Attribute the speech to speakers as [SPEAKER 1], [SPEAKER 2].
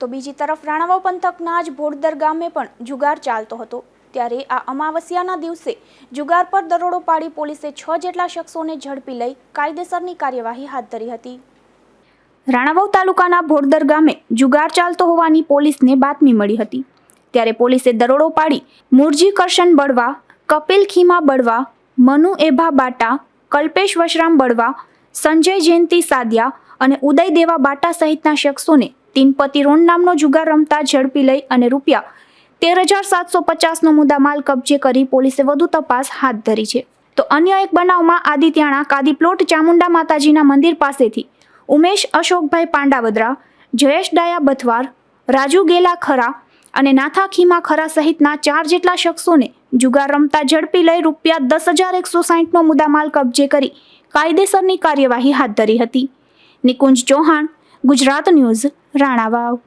[SPEAKER 1] તો બીજી તરફ રાણાવાવ પંથકના જ ભોડદર ગામે પણ જુગાર ચાલતો હતો. ત્યારે આ અમાવસ્યાના દિવસે જુગાર પર દરોડો પાડી પોલીસે છ જેટલા શખ્સોને ઝડપી લઈ કાયદેસરની કાર્યવાહી હાથ ધરી હતી. રાણાવાવ તાલુકાના ભોડદર ગામે જુગાર ચાલતો હોવાની પોલીસને બાતમી મળી હતી. ત્યારે પોલીસે દરોડો પાડી મુરજી કરશન બળવા, કપિલ ખીમા બળવા, મનુ એભા બાટા, કલ્પેશ વશરામ બળવા, સંજય જયંતિ સાદિયા અને ઉદય દેવા બાટા સહિતના શખ્સોને તીનપતિ રોણ નામનો જુગાર રમતા ઝડપી લઈ અને રૂપિયા તેર હજાર સાતસો પચાસનો મુદ્દામાલ કબજે કરી પોલીસે વધુ તપાસ હાથ ધરી છે. તો અન્ય એક બનાવમાં આદિત્યાણા કાદી પ્લોટ ચામુંડા માતાજીના મંદિર પાસેથી. ઉમેશ, અશોકભાઈ પાંડાવદરા, જયેશ ડાયા બથવાર, રાજુ ગેલા ખરા અને નાથા ખીમા ખરા સહિતના ચાર જેટલા શખ્સોને જુગાર રમતા ઝડપી લઈ રૂપિયા દસ હજાર એકસો સાહીઠનો મુદ્દામાલ કબજે કરી કાયદેસરની કાર્યવાહી હાથ ધરી હતી. નિકુંજ ચૌહાણ ગુજરાત ન્યૂઝ રાણાવાવ.